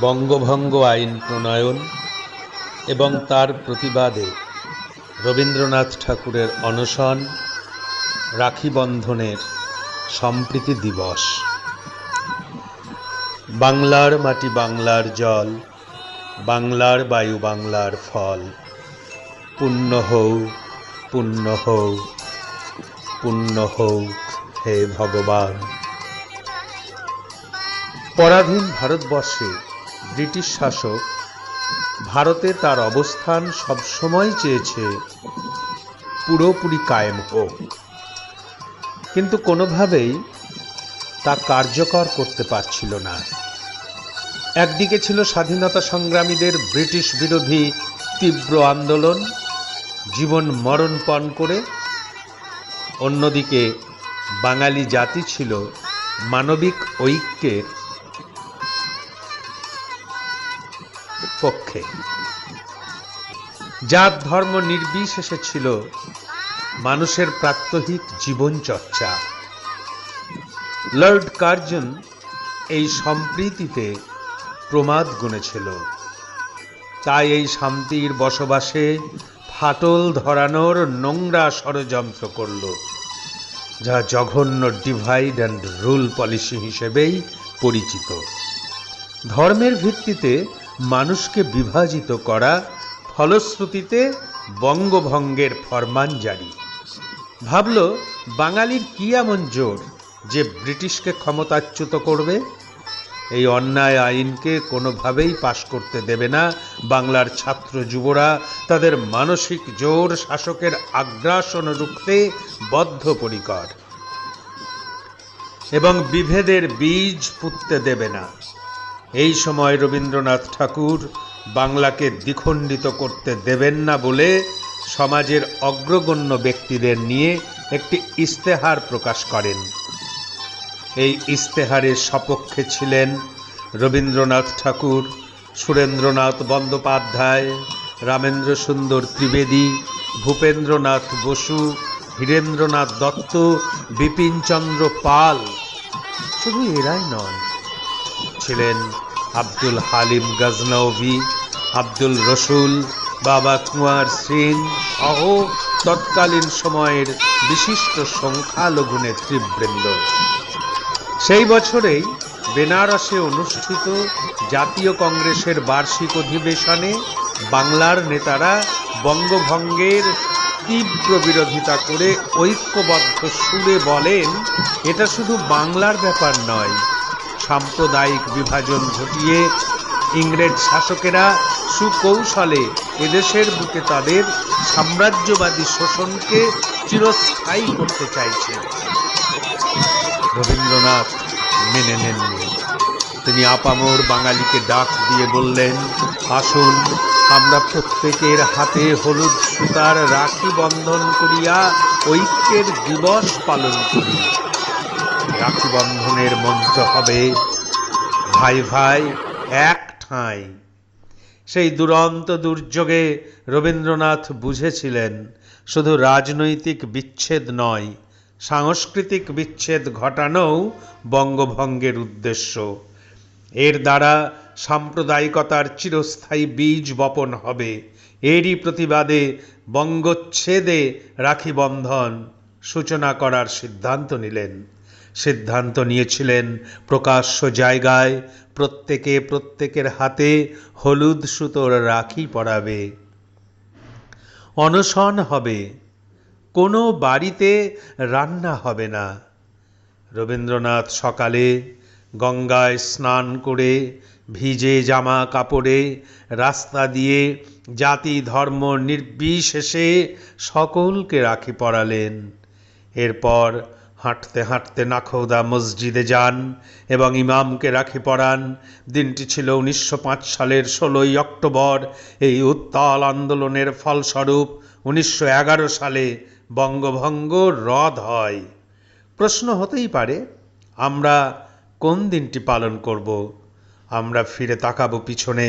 বঙ্গভঙ্গ আইন প্রণয়ন এবং তার প্রতিবাদে রবীন্দ্রনাথ ঠাকুরের অনশন রাখি বন্ধনের সম্প্রীতি দিবস। বাংলার মাটি বাংলার জল, বাংলার বায়ু বাংলার ফল। পুণ্য হৌ পুণ্য হৌ পুণ্য হৌ হে ভগবান। পরাধীন ভারতবর্ষে ব্রিটিশ শাসক ভারতে তার অবস্থান সবসময় চেয়েছে পুরোপুরি কায়েম হোক। কিন্তু কোনোভাবেই তা কার্যকর করতে পারছিল না। একদিকে ছিল স্বাধীনতা সংগ্রামীদের ব্রিটিশ বিরোধী তীব্র আন্দোলন, জীবন মরণপণ করে। অন্যদিকে বাঙালি জাতি ছিল মানবিক ঐক্যের পক্ষে। জাত ধর্ম নির্বিশেষে ছিল মানুষের প্রাত্যহিক জীবনচর্চা। লর্ড কার্জন এই সম্প্রীতিতে প্রমাদ গুনেছিল। তাই এই শান্তির বসবাসে ফাটল ধরানোর নোংরা ষড়যন্ত্র করল, যা জঘন্য ডিভাইড অ্যান্ড রুল পলিসি হিসেবেই পরিচিত। ধর্মের ভিত্তিতে মানুষকে বিভাজিত করা ফলশ্রুতিতে বঙ্গভঙ্গের ফরমান জারি। ভাবল, বাঙালির কি এমন জোর যে ব্রিটিশকে ক্ষমতাচ্যুত করবে? এই অন্যায় আইনকে কোনোভাবেই পাশ করতে দেবে না বাংলার ছাত্র যুবরা। তাদের মানসিক জোর শাসকের আগ্রাসন রুখতে বদ্ধপরিকর। এবং বিভেদের বীজ পুঁততে দেবে না। এই সময় রবীন্দ্রনাথ ঠাকুর বাংলাকে দ্বিখণ্ডিত করতে দেবেন না বলে সমাজের অগ্রগণ্য ব্যক্তিদের নিয়ে একটি ইস্তেহার প্রকাশ করেন। এই ইস্তেহারের সপক্ষে ছিলেন রবীন্দ্রনাথ ঠাকুর, সুরেন্দ্রনাথ বন্দ্যোপাধ্যায়, রামেন্দ্র সুন্দর ত্রিবেদী, ভূপেন্দ্রনাথ বসু, হীরেন্দ্রনাথ দত্ত, বিপিনচন্দ্র পাল। শুধু এরাই নন ছিলেন আব্দুল হালিম গজনৌভি আব্দুল রসুল, বাবা কুঁয়ার সিং সহ তৎকালীন সময়ের বিশিষ্ট সংখ্যালঘু নেতৃবৃন্দ। সেই বছরেই বেনারসে অনুষ্ঠিত জাতীয় কংগ্রেসের বার্ষিক অধিবেশনে বাংলার নেতারা বঙ্গভঙ্গের তীব্র বিরোধিতা করে ঐক্যবদ্ধ সুরে বলেন, এটা শুধু বাংলার ব্যাপার নয় সাম্প্রদায়িক বিভাজন ঘটিয়ে ইংরেজ শাসকেরা সুকৌশলে এদেশের বুকে তাদের সাম্রাজ্যবাদী শোষণকে চিরস্থায়ী করতে চাইছে। রবীন্দ্রনাথ মেনে নেননি। তিনি আপামর বাঙালিকে ডাক দিয়ে বললেন, আসুন, আমরা প্রত্যেকের হাতে হলুদ সুতার রাখি বন্ধন করিয়া ঐক্যের দিবস পালন করি। রাখি বন্ধনের মন্ত্র হবে। ভাই ভাই, এক ঠাঁই। সেই দুরন্ত দুর্যোগে রবীন্দ্রনাথ বুঝেছিলেন, শুধু রাজনৈতিক বিচ্ছেদ নয়, সাংস্কৃতিক বিচ্ছেদ ঘটানোও বঙ্গভঙ্গের উদ্দেশ্য। এর দ্বারা সাম্প্রদায়িকতার চিরস্থায়ী বীজ বপন হবে। এরই প্রতিবাদে বঙ্গচ্ছেদে রাখি বন্ধন সূচনা করার সিদ্ধান্ত নিলেন। সিদ্ধান্ত নিয়েছিলেন প্রকাশ্য জায়গায়। প্রত্যেকে প্রত্যেকের হাতে হলুদ সুতোর রাখি পরাবে। অনশন হবে। কোনো বাড়িতে রান্না হবে না। রবীন্দ্রনাথ সকালে গঙ্গায় স্নান করে ভিজে জামা কাপড়ে রাস্তা দিয়ে জাতি ধর্ম নির্বিশেষে সকলকে রাখি পরালেন। এরপর হাঁটতে হাঁটতে নাখৌদা মসজিদে যান এবং ইমামকে রাখি পরান। দিনটি ছিল উনিশশো পাঁচ সালের ষোলোই অক্টোবর। এই উত্তাল আন্দোলনের ফলস্বরূপ উনিশশো এগারো সালে বঙ্গভঙ্গ রদ হয়। প্রশ্ন হতেই পারে, আমরা কোন দিনটি পালন করব? আমরা ফিরে তাকাবো পিছনে।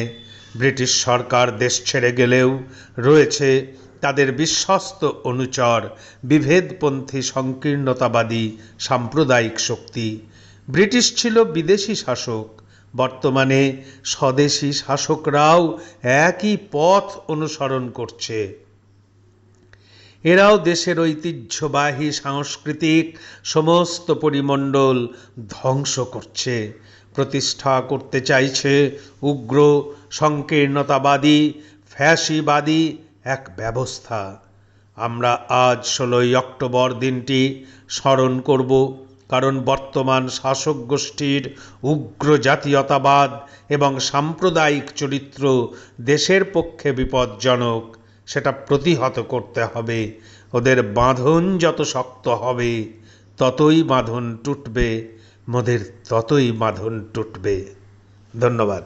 ব্রিটিশ সরকার দেশ ছেড়ে গেলেও রয়েছে তাদের বিশ্বস্ত অনুচর, বিভেদপন্থী, সংকীর্ণতাবাদী, সাম্প্রদায়িক শক্তি। ব্রিটিশ ছিল বিদেশি শাসক। বর্তমানে স্বদেশী শাসকরাও একই পথ অনুসরণ করছে। এরাও দেশের ঐতিহ্যবাহী, সাংস্কৃতিক, সমস্ত পরিমণ্ডল ধ্বংস করছে। প্রতিষ্ঠা করতে চাইছে উগ্র, সংকীর্ণতাবাদী, ফ্যাসিবাদী এক ব্যবস্থা। আমরা আজ ষোলোই অক্টোবর দিনটি স্মরণ করব, কারণ বর্তমান শাসক গোষ্ঠীর উগ্র জাতীয়তাবাদ এবং সাম্প্রদায়িক চরিত্র দেশের পক্ষে বিপজ্জনক, সেটা প্রতিহত করতে হবে। ওদের বাঁধন যত শক্ত হবে, ততই বাঁধন টুটবে, মোদের ততই বাঁধন টুটবে। ধন্যবাদ।